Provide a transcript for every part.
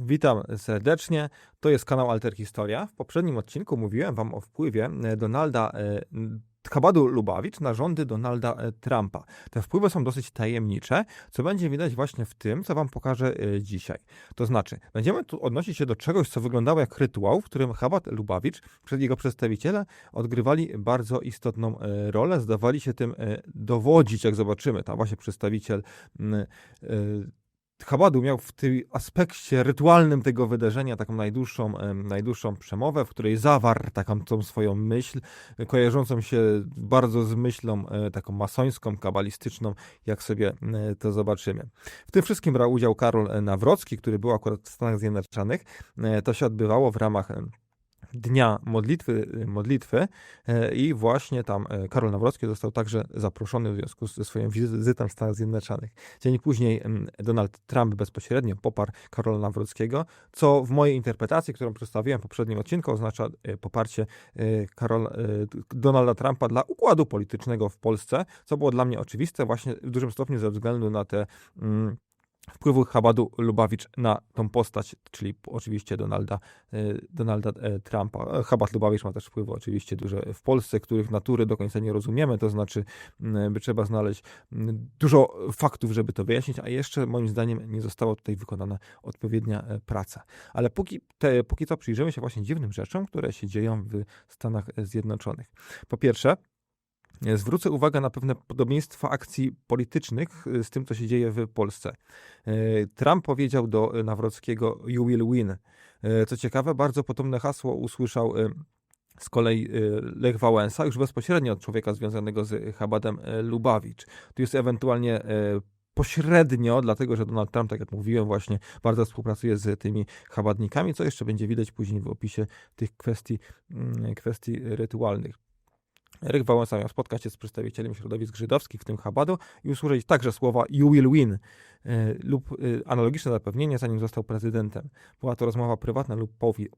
Witam serdecznie. To jest kanał Alter Historia. W poprzednim odcinku mówiłem Wam o wpływie e, Donalda e, Chabadu Lubawicz na rządy Donalda e, Trumpa. Te wpływy są dosyć tajemnicze, co będzie widać właśnie w tym, co Wam pokażę dzisiaj. To znaczy, będziemy tu odnosić się do czegoś, co wyglądało jak rytuał, w którym Chabad Lubawicz, przed jego przedstawiciele, odgrywali bardzo istotną rolę, zdawali się tym dowodzić, jak zobaczymy. Tam właśnie przedstawiciel Chabadu miał w tym aspekcie rytualnym tego wydarzenia taką najdłuższą, najdłuższą przemowę, w której zawarł taką tą swoją myśl, kojarzącą się bardzo z myślą e, taką masońską, kabalistyczną, jak sobie e, to zobaczymy. W tym wszystkim brał udział Karol Nawrocki, który był akurat w Stanach Zjednoczonych. E, to się odbywało w ramach dnia modlitwy, modlitwy e, i właśnie tam e, Karol Nawrocki został także zaproszony w związku ze swoją wizytą w Stanach Zjednoczonych. Dzień później Donald Trump bezpośrednio poparł Karola Nawrockiego, co w mojej interpretacji, którą przedstawiłem w poprzednim odcinku, oznacza e, poparcie Karol, Donalda Trumpa dla układu politycznego w Polsce, co było dla mnie oczywiste właśnie w dużym stopniu ze względu na te mm, wpływu Chabadu Lubawicz na tą postać, czyli oczywiście Donalda, e, Donalda e, Trumpa. Chabad Lubawicz ma też wpływy oczywiście duże w Polsce, których natury do końca nie rozumiemy, to znaczy by trzeba znaleźć dużo faktów, żeby to wyjaśnić, a jeszcze moim zdaniem nie została tutaj wykonana odpowiednia e, praca. Ale póki, te, póki co przyjrzymy się właśnie dziwnym rzeczom, które się dzieją w Stanach Zjednoczonych. Po pierwsze, Zwrócę uwagę na pewne podobieństwa akcji politycznych y, z tym, co się dzieje w Polsce. Y, Trump powiedział do Nawrockiego You will win. Co ciekawe, bardzo podobne hasło usłyszał z kolei Lech Wałęsa, już bezpośrednio od człowieka związanego z Chabadem Lubawicz. Tu jest ewentualnie pośrednio, dlatego że Donald Trump, tak jak mówiłem, właśnie bardzo współpracuje z tymi chabadnikami, co jeszcze będzie widać później w opisie tych kwestii, mm, kwestii rytualnych. Eryk Wałęsa miał spotkać się z przedstawicielem środowisk żydowskich, w tym Chabadu, i usłyszeć także słowa you will win e, lub e, analogiczne zapewnienie, zanim został prezydentem. Była to rozmowa prywatna lub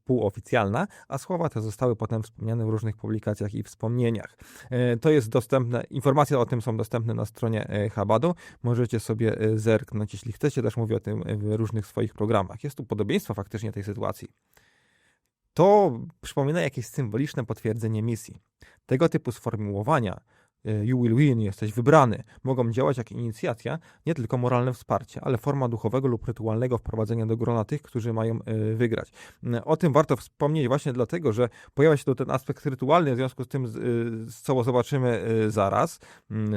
półoficjalna, a słowa te zostały potem wspomniane w różnych publikacjach i wspomnieniach. E, to jest dostępne, informacje o tym są dostępne na stronie Chabadu. Możecie sobie zerknąć, jeśli chcecie, też mówię o tym w różnych swoich programach. Jest tu podobieństwo faktycznie tej sytuacji. To przypomina jakieś symboliczne potwierdzenie misji. Tego typu sformułowania e, you will win, jesteś wybrany, mogą działać jak inicjacja, nie tylko moralne wsparcie, ale forma duchowego lub rytualnego wprowadzenia do grona tych, którzy mają e, wygrać. E, o tym warto wspomnieć właśnie dlatego, że pojawia się tu ten aspekt rytualny, w związku z tym, co zobaczymy zaraz,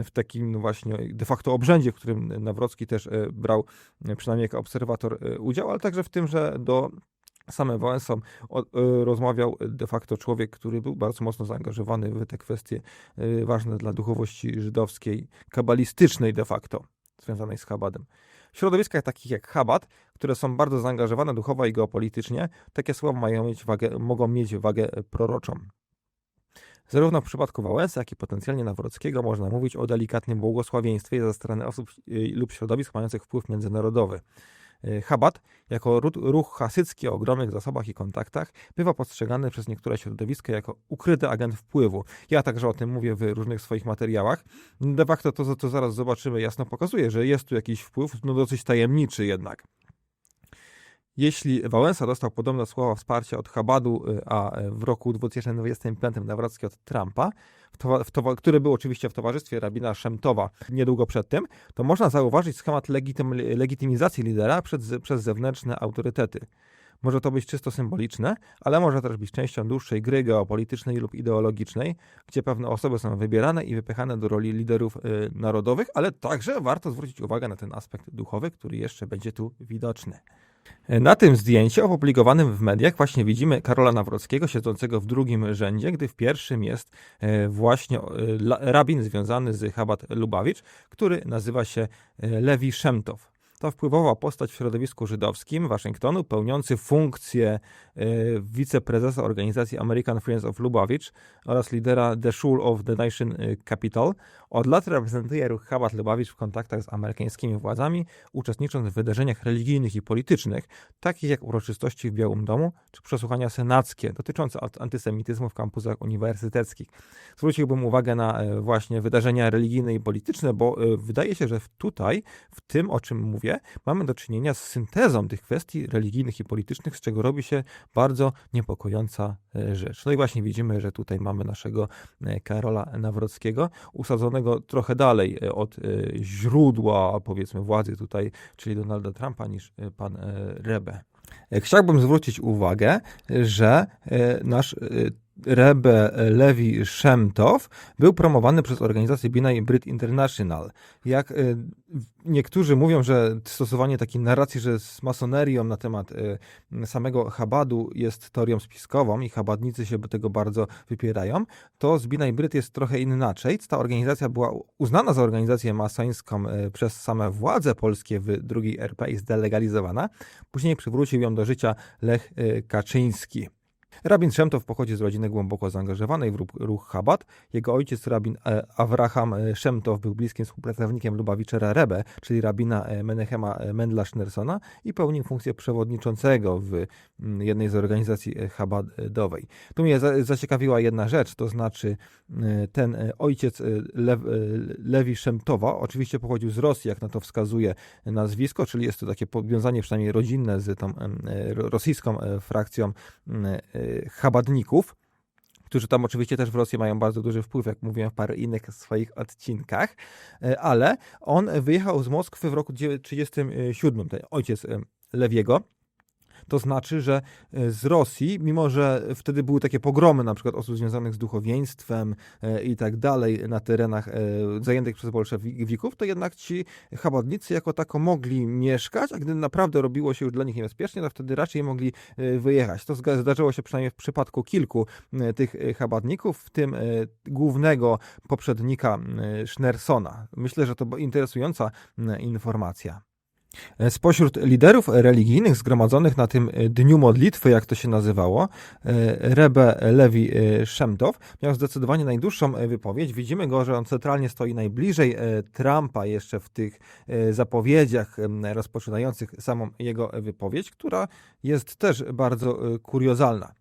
w takim no właśnie de facto obrzędzie, w którym Nawrocki też brał przynajmniej jako obserwator udział, ale także w tym, że do samym Wałęsą e, rozmawiał de facto człowiek, który był bardzo mocno zaangażowany w te kwestie e, ważne dla duchowości żydowskiej, kabalistycznej de facto, związanej z Chabadem. W środowiskach takich jak Chabad, które są bardzo zaangażowane duchowo i geopolitycznie, takie słowa mają mieć wagę, mogą mieć wagę proroczą. Zarówno w przypadku Wałęsy, jak i potencjalnie Nawrockiego można mówić o delikatnym błogosławieństwie ze strony osób e, lub środowisk mających wpływ międzynarodowy. E, Chabad, jako ruch hasycki o ogromnych zasobach i kontaktach, bywa postrzegany przez niektóre środowiska jako ukryty agent wpływu. Ja także o tym mówię w różnych swoich materiałach. De facto to, co zaraz zobaczymy, jasno pokazuje, że jest tu jakiś wpływ, no dosyć tajemniczy jednak. Jeśli Wałęsa dostał podobne słowa wsparcia od Chabadu, y, a w roku 2025 Nawrocki od Trumpa, który był oczywiście w towarzystwie rabina Szemtowa niedługo przed tym, to można zauważyć schemat legitym, legitymizacji lidera przez, przez zewnętrzne autorytety. Może to być czysto symboliczne, ale może też być częścią dłuższej gry geopolitycznej lub ideologicznej, gdzie pewne osoby są wybierane i wypychane do roli liderów y, narodowych, ale także warto zwrócić uwagę na ten aspekt duchowy, który jeszcze będzie tu widoczny. Na tym zdjęciu opublikowanym w mediach właśnie widzimy Karola Nawrockiego siedzącego w drugim rzędzie, gdy w pierwszym jest e, właśnie e, rabin związany z Chabad Lubawicz, który nazywa się e, Lewi Szemtow to wpływowa postać w środowisku żydowskim Waszyngtonu, pełniący funkcję wiceprezesa organizacji American Friends of Lubavitch oraz lidera The Shul of the Nation Capital. Od lat reprezentuje ruch Chabad Lubavitch w kontaktach z amerykańskimi władzami, uczestnicząc w wydarzeniach religijnych i politycznych, takich jak uroczystości w Białym Domu czy przesłuchania senackie dotyczące antysemityzmu w kampusach uniwersyteckich. Zwróciłbym uwagę na e, właśnie wydarzenia religijne i polityczne, bo wydaje się, że tutaj, w tym o czym mówię, mamy do czynienia z syntezą tych kwestii religijnych i politycznych, z czego robi się bardzo niepokojąca e, rzecz. No i właśnie widzimy, że tutaj mamy naszego e, Karola Nawrockiego, usadzonego trochę dalej e, od źródła, powiedzmy, władzy tutaj, czyli Donalda Trumpa, niż pan Rebe. Chciałbym zwrócić uwagę, że nasz Rebe Levi Szemtow był promowany przez organizację Binay Brit International. Jak y, niektórzy mówią, że stosowanie takiej narracji, że z masonerią na temat y, samego Chabadu jest teorią spiskową i Chabadnicy się tego bardzo wypierają, to z Binay Brit jest trochę inaczej. Ta organizacja była uznana za organizację masońską y, przez same władze polskie w drugiej RP i zdelegalizowana. Później przywrócił ją do życia Lech Kaczyński. Rabin Szemtow pochodzi z rodziny głęboko zaangażowanej w ruch Chabad. Jego ojciec, rabin e, Avraham e, Szemtow, był bliskim współpracownikiem Lubawiczera Rebe, czyli rabina e, Menechema Mendla Schneersona i pełnił funkcję przewodniczącego w mm, jednej z organizacji Chabadowej. Tu mnie zaciekawiła jedna rzecz, to znaczy ten ojciec Le Lewi Szemtowa oczywiście pochodził z Rosji, jak na to wskazuje nazwisko, czyli jest to takie powiązanie przynajmniej rodzinne z tą rosyjską frakcją chabadników, którzy tam oczywiście też w Rosji mają bardzo duży wpływ, jak mówiłem w parę innych swoich odcinkach, e, ale on wyjechał z Moskwy w roku 1937, ten ojciec e, Lewiego, to znaczy, że e, z Rosji, mimo że wtedy były takie pogromy na przykład osób związanych z duchowieństwem e, i tak dalej na terenach e, zajętych przez bolszewików, to jednak ci chabadnicy jako tako mogli mieszkać, a gdy naprawdę robiło się już dla nich niebezpiecznie, to wtedy raczej mogli wyjechać. To zdarzyło się przynajmniej w przypadku kilku tych chabadników, w tym głównego poprzednika Schneersona. Myślę, że to interesująca informacja. E, spośród liderów religijnych zgromadzonych na tym e, dniu modlitwy, jak to się nazywało, e, Rebe Lewi Szemtow miał zdecydowanie najdłuższą wypowiedź. Widzimy go, że on centralnie stoi najbliżej Trumpa jeszcze w tych zapowiedziach rozpoczynających samą jego wypowiedź, która jest też bardzo kuriozalna.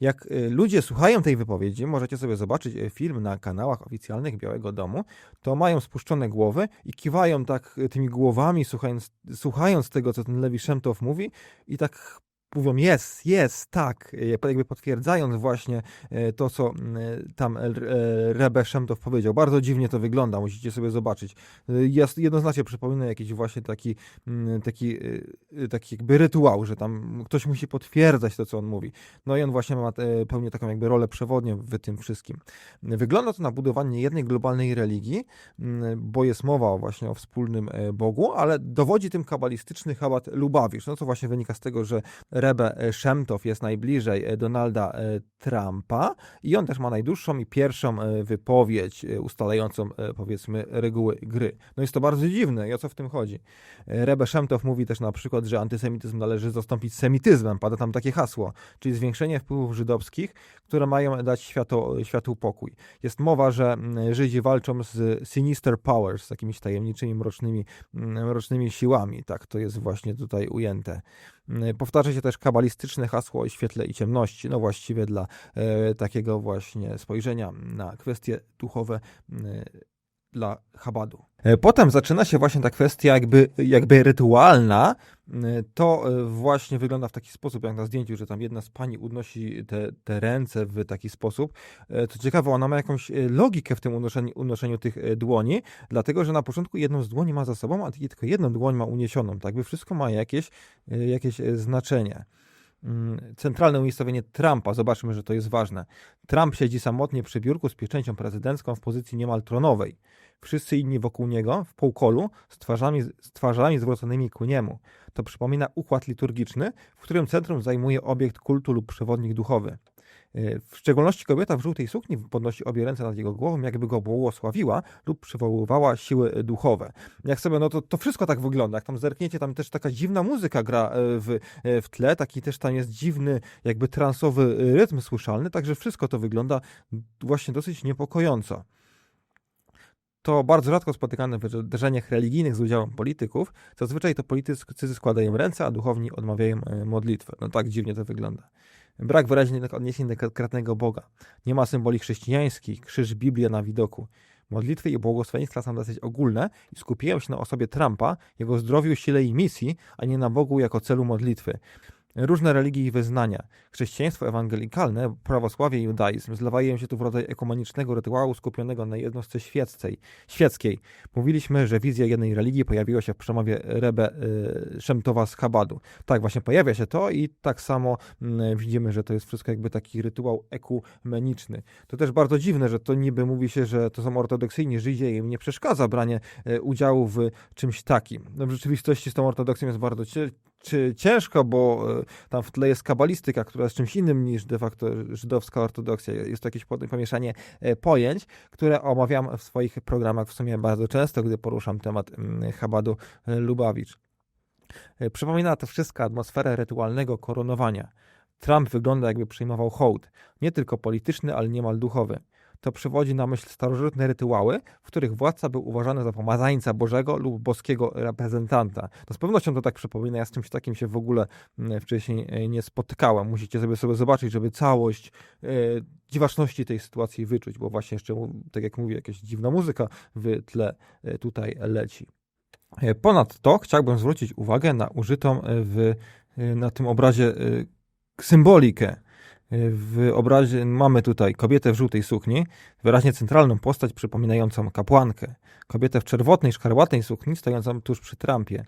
Jak y, ludzie słuchają tej wypowiedzi, możecie sobie zobaczyć y, film na kanałach oficjalnych Białego Domu, to mają spuszczone głowy i kiwają tak y, tymi głowami, słuchając, słuchając tego, co ten Lewi Szemtow mówi i tak mówią jest, jest, tak, jakby potwierdzając właśnie e, to, co tam Rebe Szemtow powiedział. Bardzo dziwnie to wygląda, musicie sobie zobaczyć. E, jednoznacznie przypomina jakiś właśnie taki, taki, e, taki jakby rytuał, że tam ktoś musi potwierdzać to, co on mówi. No i on właśnie ma pełnię taką jakby rolę przewodnią w tym wszystkim. Wygląda to na budowanie jednej globalnej religii, bo jest mowa właśnie o wspólnym Bogu, ale dowodzi tym kabalistyczny Chabad Lubawicz, no co właśnie wynika z tego, że Rebe Szemtow jest najbliżej e, Donalda e, Trumpa i on też ma najdłuższą i pierwszą e, wypowiedź ustalającą powiedzmy reguły gry. No jest to bardzo dziwne i o co w tym chodzi? Rebe Szemtow mówi też na przykład, że antysemityzm należy zastąpić semityzmem, pada tam takie hasło, czyli zwiększenie wpływów żydowskich, które mają dać światu, światu pokój. Jest mowa, że Żydzi walczą z sinister powers, z jakimiś tajemniczymi, mrocznymi, mrocznymi siłami, tak to jest właśnie tutaj ujęte. Mm, powtarza się też kabalistyczne hasło o świetle i ciemności, no właściwie dla e, takiego właśnie spojrzenia na kwestie duchowe mm, dla Chabadu. E, potem zaczyna się właśnie ta kwestia jakby, jakby rytualna. E, to e, właśnie wygląda w taki sposób, jak na zdjęciu, że tam jedna z pani unosi te, te ręce w taki sposób. Co ciekawe, ona ma jakąś logikę w tym unoszeniu, unoszeniu tych dłoni, dlatego że na początku jedną z dłoni ma za sobą, a tylko jedną dłoń ma uniesioną. Tak by wszystko ma jakieś, jakieś znaczenie. Mm, centralne umiejscowienie Trumpa, zobaczmy, że to jest ważne. Trump siedzi samotnie przy biurku z pieczęcią prezydencką w pozycji niemal tronowej. Wszyscy inni wokół niego, w półkolu, z twarzami, z twarzami zwróconymi ku niemu. To przypomina układ liturgiczny, w którym centrum zajmuje obiekt kultu lub przewodnik duchowy. Y, w szczególności kobieta w żółtej sukni podnosi obie ręce nad jego głową, jakby go błogosławiła lub przywoływała siły duchowe. Jak sobie, no to, to wszystko tak wygląda. Jak tam zerkniecie, tam też taka dziwna muzyka gra e, w, e, w tle, taki też tam jest dziwny, jakby transowy rytm słyszalny, także wszystko to wygląda właśnie dosyć niepokojąco to bardzo rzadko spotykane w wydarzeniach religijnych z udziałem polityków. Zazwyczaj to politycy składają ręce, a duchowni odmawiają modlitwę. No tak dziwnie to wygląda. Brak wyraźnych odniesień do konkretnego Boga. Nie ma symboli chrześcijańskich, krzyż, Biblia na widoku. Modlitwy i błogosławieństwa są dosyć ogólne i skupiają się na osobie Trumpa, jego zdrowiu, sile i misji, a nie na Bogu jako celu modlitwy. Różne religie i wyznania, chrześcijaństwo ewangelikalne, prawosławie i judaizm zlewają się tu w rodzaj ekumenicznego rytuału skupionego na jednostce świeckiej. świeckiej. Mówiliśmy, że wizja jednej religii pojawiła się w przemowie Rebe y, Szemtowa z Chabadu. Tak, właśnie pojawia się to i tak samo y, widzimy, że to jest wszystko jakby taki rytuał ekumeniczny. To też bardzo dziwne, że to niby mówi się, że to są ortodoksyjni Żydzie i im nie przeszkadza branie y, udziału w czymś takim. No, w rzeczywistości z tą ortodoksją jest bardzo ciężko, bo e, tam w tle jest kabalistyka, która jest czymś innym niż de facto żydowska ortodoksja. Jest to jakieś pomieszanie e, pojęć, które omawiam w swoich programach w sumie bardzo często, gdy poruszam temat Chabadu e, Lubawicz. Przypomina to wszystko atmosferę rytualnego koronowania. Trump wygląda jakby przyjmował hołd, nie tylko polityczny, ale niemal duchowy to przywodzi na myśl starożytne rytuały, w których władca był uważany za pomazańca Bożego lub boskiego reprezentanta. To z pewnością to tak przypomina, ja z czymś takim się w ogóle mm, wcześniej e, nie spotykałem. Musicie sobie, sobie zobaczyć, żeby całość e, dziwaczności tej sytuacji wyczuć, bo właśnie jeszcze, tak jak mówię, jakaś dziwna muzyka w tle e, tutaj leci. Ponadto chciałbym zwrócić uwagę na użytą w, na tym obrazie symbolikę w obrazie mamy tutaj kobietę w żółtej sukni, wyraźnie centralną postać przypominającą kapłankę. Kobietę w czerwotnej, szkarłatnej sukni stojącą tuż przy trampie.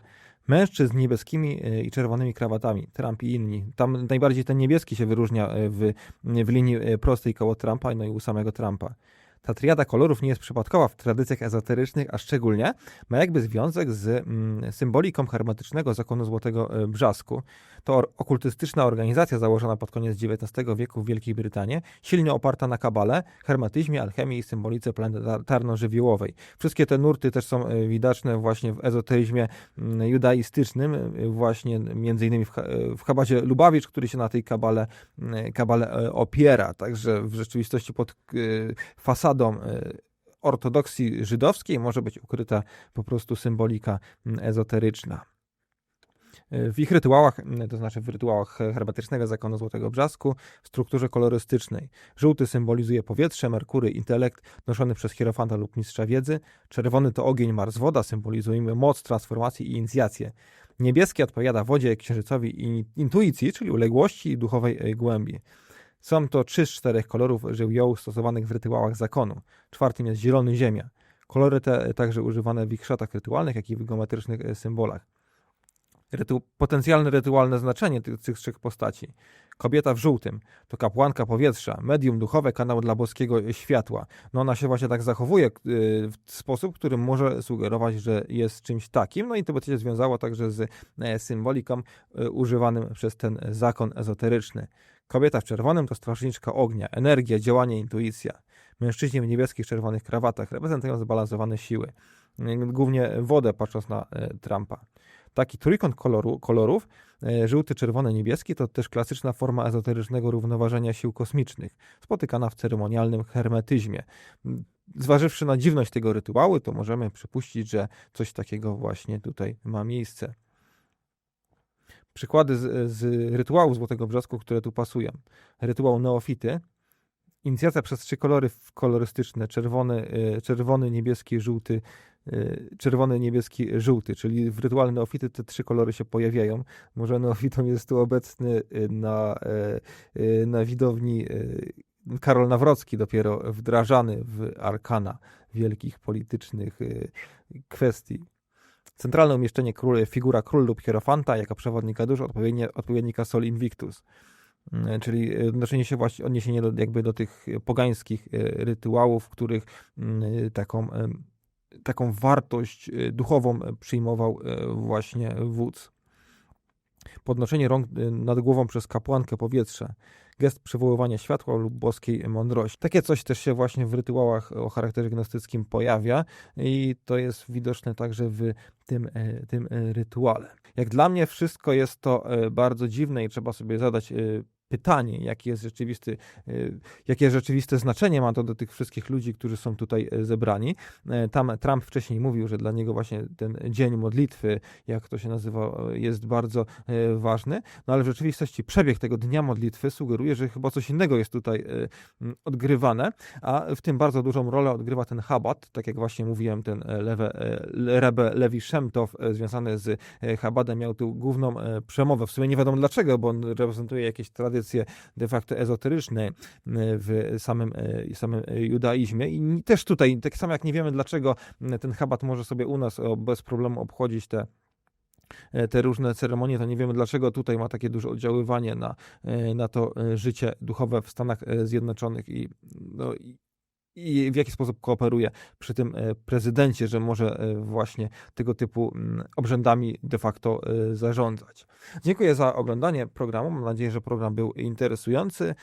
Mężczyzn niebieskimi e, i czerwonymi krawatami, Trump i inni. Tam najbardziej ten niebieski się wyróżnia e, w, w linii e, prostej koło Trumpa, no i u samego Trumpa. Ta triada kolorów nie jest przypadkowa w tradycjach ezoterycznych, a szczególnie ma jakby związek z mm, symboliką hermetycznego zakonu Złotego e, Brzasku. To okultystyczna organizacja założona pod koniec XIX wieku w Wielkiej Brytanii, silnie oparta na kabale, hermetyzmie, alchemii i symbolice planetarno-żywiołowej. Wszystkie te nurty też są e, widoczne właśnie w ezoteryzmie judaistycznym, e, właśnie między innymi w, w Chabadzie Lubawicz, który się na tej kabale, kabale opiera. Także w rzeczywistości pod fasadą e, ortodoksji żydowskiej może być ukryta po prostu symbolika ezoteryczna. W ich rytuałach, to znaczy w rytuałach hermetycznego zakonu Złotego Brzasku, w strukturze kolorystycznej. Żółty symbolizuje powietrze, Merkury, intelekt noszony przez hierofanta lub mistrza wiedzy. Czerwony to ogień, Mars, woda, symbolizujemy moc, transformację i inicjację. Niebieski odpowiada wodzie, księżycowi i intuicji, czyli uległości i duchowej e, głębi. Są to trzy z czterech kolorów żywiołu stosowanych w rytuałach zakonu. Czwartym jest zielony ziemia. Kolory te także używane w ich szatach rytualnych, jak i w geometrycznych e, symbolach. Rytu potencjalne rytualne znaczenie tych, tych trzech postaci. Kobieta w żółtym to kapłanka powietrza, medium duchowe, kanał dla boskiego światła. No ona się właśnie tak zachowuje e, w sposób, który może sugerować, że jest czymś takim. No i to by się związało także z e, symboliką używanym przez ten zakon ezoteryczny. Kobieta w czerwonym to strażniczka ognia, energia, działanie, intuicja. Mężczyźni w niebieskich, czerwonych krawatach reprezentują zbalansowane siły. Głównie wodę, patrząc na e, Trumpa. Taki trójkąt koloru, kolorów, e, żółty, czerwony, niebieski, to też klasyczna forma ezoterycznego równoważenia sił kosmicznych, spotykana w ceremonialnym hermetyzmie. Zważywszy na dziwność tego rytuału, to możemy przypuścić, że coś takiego właśnie tutaj ma miejsce przykłady z, z rytuału Złotego Brzosku, które tu pasują. Rytuał neofity, inicjacja przez trzy kolory kolorystyczne, czerwony, e, czerwony, niebieski, żółty, e, czerwony, niebieski, żółty, czyli w rytuale neofity te trzy kolory się pojawiają. Może neofitą jest tu obecny e, na, na widowni Karol Nawrocki, dopiero wdrażany w arkana wielkich politycznych kwestii. Centralne umieszczenie król, figura król lub hierofanta jako przewodnika dusz, odpowiednika Sol Invictus. Mm, czyli e, odnoszenie się właśnie, odniesienie do, jakby do tych pogańskich e, rytuałów, w których mm, taką, e, taką wartość duchową przyjmował właśnie wódz. Podnoszenie rąk nad głową przez kapłankę powietrza gest przywoływania światła lub boskiej mądrości. Takie coś też się właśnie w rytuałach o charakterze gnostyckim pojawia i to jest widoczne także w tym, tym rytuale. Jak dla mnie wszystko jest to bardzo dziwne i trzeba sobie zadać pytanie, jakie jest rzeczywisty, y, jakie rzeczywiste znaczenie ma to do tych wszystkich ludzi, którzy są tutaj e, zebrani. E, Tam Trump wcześniej mówił, że dla niego właśnie ten dzień modlitwy, jak to się nazywa, e, jest bardzo e, ważny, no ale w rzeczywistości przebieg tego dnia modlitwy sugeruje, że chyba coś innego jest tutaj e, odgrywane, a w tym bardzo dużą rolę odgrywa ten Chabad, tak jak właśnie mówiłem, ten e, lewe, e, Rebbe Lewi Szemtow e, związany z e, Chabadem miał tu główną e, przemowę. W sumie nie wiadomo dlaczego, bo on reprezentuje jakieś tradycje de facto ezoteryczne e, w samym, e, samym e, judaizmie. I też tutaj, tak samo jak nie wiemy dlaczego ten Chabad może sobie u nas bez problemu obchodzić te te różne ceremonie, to nie wiemy dlaczego tutaj ma takie duże oddziaływanie na, na to życie duchowe w Stanach Zjednoczonych i, no, i, i w jaki sposób kooperuje przy tym e, prezydencie, że może e, właśnie tego typu mm, obrzędami de facto e, zarządzać. Dziękuję za oglądanie programu. Mam nadzieję, że program był interesujący.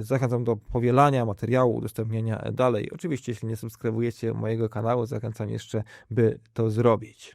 Zachęcam do powielania materiału, udostępniania dalej. Oczywiście, jeśli nie subskrybujecie mojego kanału, zachęcam jeszcze, by to zrobić.